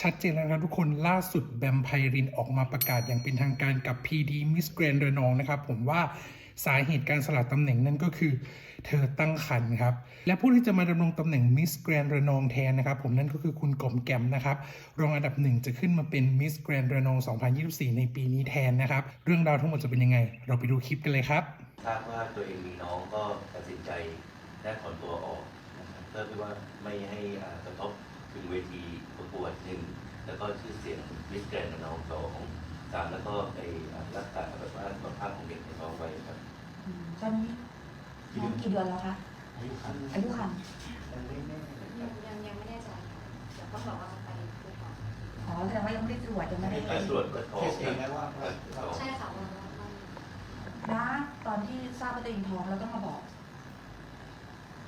ชัดเจนแล้วนะครับทุกคนล่าสุดแบมไพรินออกมาประกาศอย่างเป็นทางการกับ PD Miss Grand ระนองนะครับผมว่าสาเหตุการสลัดตำแหน่งนั่นก็คือ เธอตั้งครรภ์ครับ และผู้ที่จะมาดำรงตำแหน่ง Miss Grand ระนองแทนนะครับ ผมนั่นก็คือคุณกอมแกมนะครับ รองอันดับหนึ่งจะขึ้นมาเป็น Miss Grand ระนอง 2024 ในปีนี้แทนนะครับ เรื่องราวทั้งหมดจะเป็นยังไง เราไปดูคลิปกันเลยครับทราบว่าตัวเองมีน้องก็ตัดสินใจได้ถอนตัวออกเพื่อที่ว่าไม่ให้อ่ากระทบ ถึงเวทีประกวดหนึ่งแล้วก็ชื่อเสียงมิสแกรนด์น้องสองสามแล้วก็ในอ่ารักษาแบบว่าสุขภาพของเด็กในท้องไว้ครับอืมตอนนี้น้องกี่เดือนแล้วคะอายุคันอายุคันยังไม่แน่นะคยัรังบยังยังไม่แน่ใจค่ะเดี๋ยวก็บอกว่าไปดูก่อนอ๋อแสดงว่ายังไม่ได้ตรวจยังไม่ได้การตรวจก็ท้องเทสเองไหมว่าครับท้องใช่ค่ะวันวันวันนะตอนที่ทราบว่าตัวเองท้องแล้วต้องมาบอก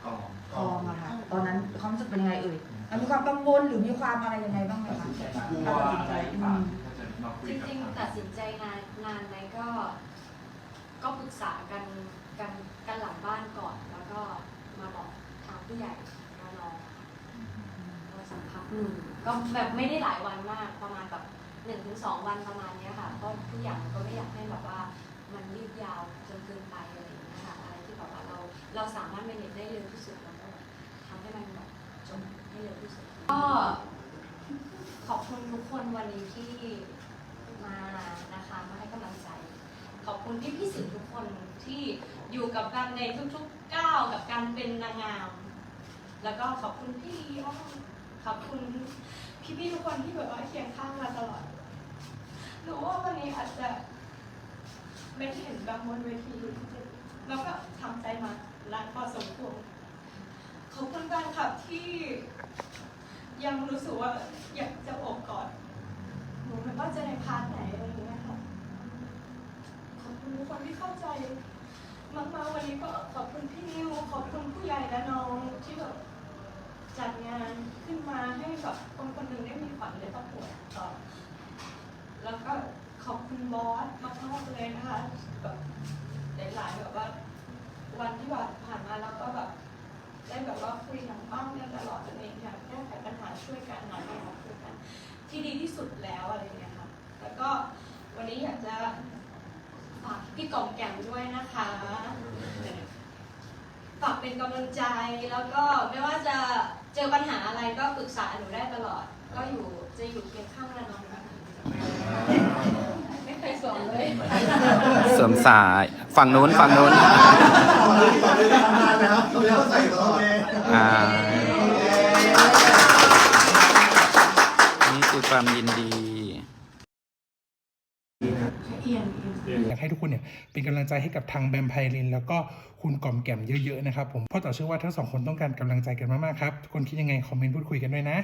กอง ท้องอะค่ะ ตอนนั้นความรู้สึกเป็นยังไงเอ่ย มันมีความกังวลหรือมีความอะไรยังไงบ้างไหมตัดคะสินใจมากลัวอะไรหรือเปล่าก็จะมาคุจริงๆตัดสินใจนานนานไหมก็ ก็ปรึกษากันกันกันหลังบ้านก่อน แล้วก็มาบอกทางผู้ใหญ่น้องๆว่าสัมพักหนึ่งก็แบบไม่ได้หลายวันมากประมาณแบบหนึ่งถึงสองวันประมาณเนี้ยค่ะเพราะทุกอย่างก็ไม่อยากให้แบบว่า มันยืดยาวจนเกินไปอะไรอย่างเงี้ยค่ะอะไรที่แบบว่าเราเราสามารถเมเนจได้เร็วที่สุดแล้วก็ทำให้มันแบบจ เร็วที่สุดก็ขอบคุณทุกคนวันนี้ที่มานะคะมาให้กำลังใจ ขอบคุณพี่พี่สื่อทุกคนที่อยู่กับแบมในทุกๆก้าวกับการเป็นนางงาม แล้วก็ขอบคุณพี่อ้อมขอบคุณพี่ๆทุกคนที่แบบว่าเคียงข้างมาตลอดหนูว่าวันนี้อาจจะไม่เห็นบางบนเวทีแล้วก็ทำใจมานานพอสมควร ขอบคุณแฟนคลับที่ยังรู้สึกว่าอยากจะโอบกอดหนูไม่ว่าจะในพาร์ทไหนอะไรอย่างเงี้ยค่ะขอบคุณทุกคนที่เข้าใจมากๆวันนี้ก็ขอบคุณพี่นิวขอบคุณผู้ใหญ่และน้องที่แบบจัดงานขึ้นมาให้แบบคนคนหนึ่งได้มีฝันได้ประกวดต่อแล้วก็ขอบคุณบอสมากๆเลยนะคะแบบหลายๆแบบว่า วันที่แบบผ่านมาแล้วก็แบบได้แบบว่า คุยหลังบ้านกันตลอดอะไรอย่างเงี้ยแก้ไขปัญหาช่วยกันหาทางออกช่วยกันที่ดีที่สุดแล้วอะไรอย่างเงี้ยค่ะแล้วก็วันนี้อยากจะฝากพี่กล่อมแก่มด้วยนะคะฝากเป็นกำลังใจแล้วก็ไม่ว่าจะเจอปัญหาอะไรก็ปรึกษาหนูได้ตลอด ก็อยู่จะอยู่เคียงข้างระนองนะคะไม่เคยสอนเลยเสริมสายฝั่งนู้นฝั่งนู้นต่อเลยต่อเลยทำงานนะครับเราเข้าใจต่อเลย อ่านี่คือความยินดีอยากให้ทุกคนเนี่ยเป็นกำลังใจให้กับทางแบมไพริน แล้วก็คุณกอมแกมเยอะๆนะครับผมเพราะต่อเชื่อว่าทั้งสองคนต้องการกำลังใจกันมากๆครับ ทุกคนคิดยังไงคอมเมนต์พูดคุยกันด้วยนะ